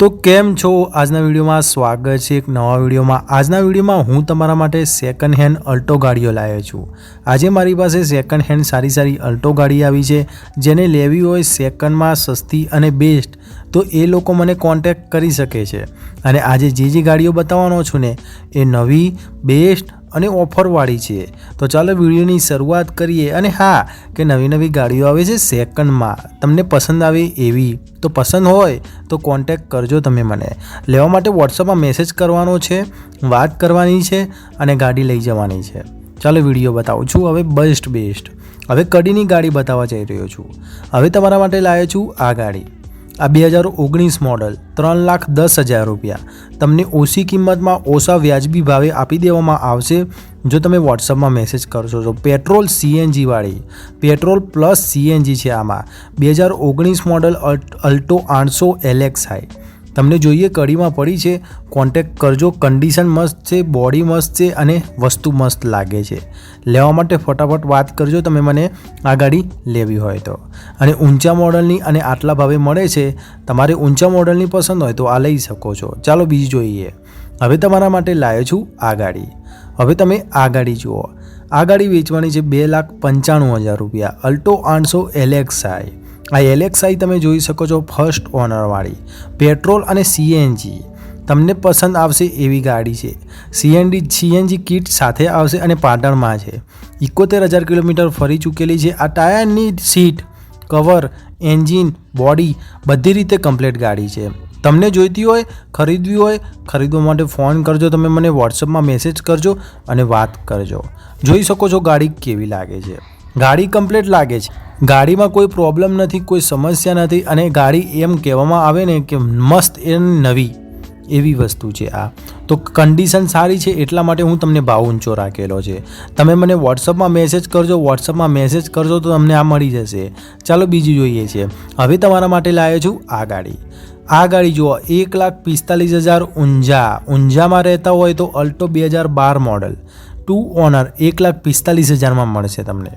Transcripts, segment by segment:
તો કેમ છો? આજના વિડીયોમાં સ્વાગત છે એક નવા વિડીયોમાં. આજના વિડીયોમાં હું તમારા માટે સેકન્ડ હેન્ડ અલ્ટો ગાડીઓ લાવ્યો છું. આજે મારી પાસે સેકન્ડ હેન્ડ સારી સારી અલ્ટો ગાડી આવી છે, જેને લેવી હોય સેકન્ડમાં સસ્તી અને બેસ્ટ તો એ લોકો મને કોન્ટેક્ટ કરી શકે છે. અને આજે જે જે ગાડીઓ બતાવવાનો છું ને, એ નવી બેસ્ટ અને ઓફરવાળી છે. તો ચાલો વિડીયોની શરૂઆત કરીએ અને હા, કે નવી નવી ગાડીઓ આવે છે સેકન્ડમાં. તમને પસંદ આવે એવી. તો પસંદ હોય, તો કોન્ટેક કરજો તમે મને. લેવા માટે વોટ્સઅપમાં મેસેજ કરવાનો છે, વાત કરવાની છે અને ગાડી લઈ જવાની છે. ચાલો વીડિયો બતાવું છું, હવે બેસ્ટ બેસ્ટ હવે કડીની ગાડી બતાવવા જઈ રહ્યો છું. હવે તમારા માટે લાવ્યો છું આ ગાડી. આ બે હજાર ઓગણીસ મોડલ ત્રણ લાખ દસ હજાર રૂપિયા. તમને ઓછી કિંમતમાં ઓછા વ્યાજબી ભાવે આપી દેવામાં આવશે જો તમે વોટ્સઅપમાં મેસેજ કરશો. તો પેટ્રોલ સીએનજીવાળી પેટ્રોલ પ્લસ સીએનજી છે આમાં. બે હજાર ઓગણીસ મોડલ અલ્ટો આઠસો એલેક્સાઈ તમને જોઈએ, કડીમાં પડી છે કોન્ટેક્ટ કરજો કન્ડિશન મસ્ત છે બોડી મસ્ત છે અને વસ્તુ મસ્ત લાગે છે. લેવા માટે ફટાફટ વાત કરજો, તમે મને આ ગાડી લેવી હોય તો. અને ઊંચા મોડલની અને આટલા ભાવે મળે છે, તમારે ઊંચા મોડલની પસંદ હોય તો આ લઈ શકો છો. ચાલો બીજી જોઈએ. હવે તમારા માટે લાવ્યો છું આ ગાડી. હવે તમે આ ગાડી જુઓ. આ ગાડી વેચવાની છે બે લાખ પંચાણું હજાર રૂપિયા. અલ્ટો આઠસો એલેક્સાઈ આ એલેક્સાઈ તમે જોઈ શકો છો ફર્સ્ટ ઓનરવાળી, પેટ્રોલ અને સીએનજી. તમને પસંદ આવશે એવી ગાડી છે. સીએનડી સીએનજી કિટ સાથે આવશે અને પાટણમાં છે. ઇકોતેર હજાર કિલોમીટર ફરી ચૂકેલી છે. આ ટાયરની સીટ, કવર, એન્જિન, બોડી બધી રીતે કમ્પ્લીટ ગાડી છે. તમને જોઈતી હોય, ખરીદવી હોય, ખરીદવા માટે ફોન કરજો. તમે મને વોટ્સઅપમાં મેસેજ કરજો અને વાત કરજો. જોઈ શકો છો ગાડી કેવી લાગે છે. ગાડી કમ્પ્લીટ લાગે છે. ગાડીમાં કોઈ પ્રોબ્લેમ નથી, કોઈ સમસ્યા નથી અને ગાડી એમ કહેવામાં આવે ને કે મસ્ત એ નવી એવી વસ્તુ છે આ. તો કન્ડિશન સારી છે એટલા માટે હું તમને ભાવ ઊંચો રાખેલો છે. તમે મને વોટ્સઅપમાં મેસેજ કરજો વોટ્સઅપમાં મેસેજ કરજો તો તમને આ મળી જશે. ચાલો બીજી જોઈએ છે. હવે તમારા માટે લાવ્યો છું આ ગાડી. આ ગાડી જુઓ, એક લાખ પિસ્તાલીસ હજાર ઊંઝા. ઊંઝામાં રહેતા હોય તો અલ્ટો બે હજાર બાર મોડલ ટુ ઓનર એક લાખ પિસ્તાલીસ હજારમાં મળશે તમને.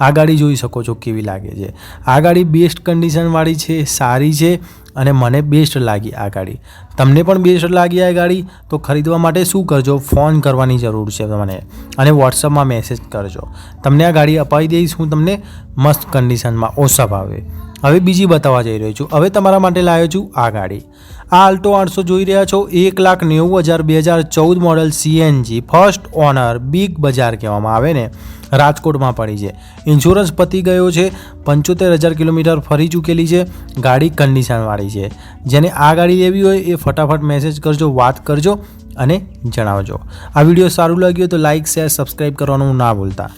આ ગાડી જોઈ શકો છો કેવી લાગે છે. આ ગાડી બેસ્ટ કન્ડિશનવાળી છે, સારી છે અને મને બેસ્ટ લાગી આ ગાડી. તમને પણ બેસ્ટ લાગી આ ગાડી? તો ખરીદવા માટે શું કરજો? ફોન કરવાની જરૂર છે મને અને વોટ્સઅપમાં મેસેજ કરજો. તમને આ ગાડી અપાવી દઈશ, હું તમને મસ્ત કન્ડિશનમાં ઓછા ભાવે હવે બીજી બતાવવા જઈ રહ્યો છું. હવે તમારા માટે લાવ્યો છું આ ગાડી આ આલ્ટો આઠસો જોઈ રહ્યા છો. એક લાખ નેવું હજાર બે હજાર ચૌદ model CNG. First owner Big Bazaar કહેવામાં આવે ને. રાજકોટમાં પડી છે. ઇન્સ્યોરન્સ પતી ગયો છે. પંચોતેર હજાર કિલોમીટર ફરી ચૂકેલી છે. ગાડી કન્ડિશનવાળી છે. જેને આ ગાડી લેવી હોય એ ફટાફટ મેસેજ કરજો, વાત કરજો અને જણાવજો. આ વીડિયો સારું લાગ્યું તો લાઇક શેર સબસ્ક્રાઈબ કરવાનું ના ભૂલતા.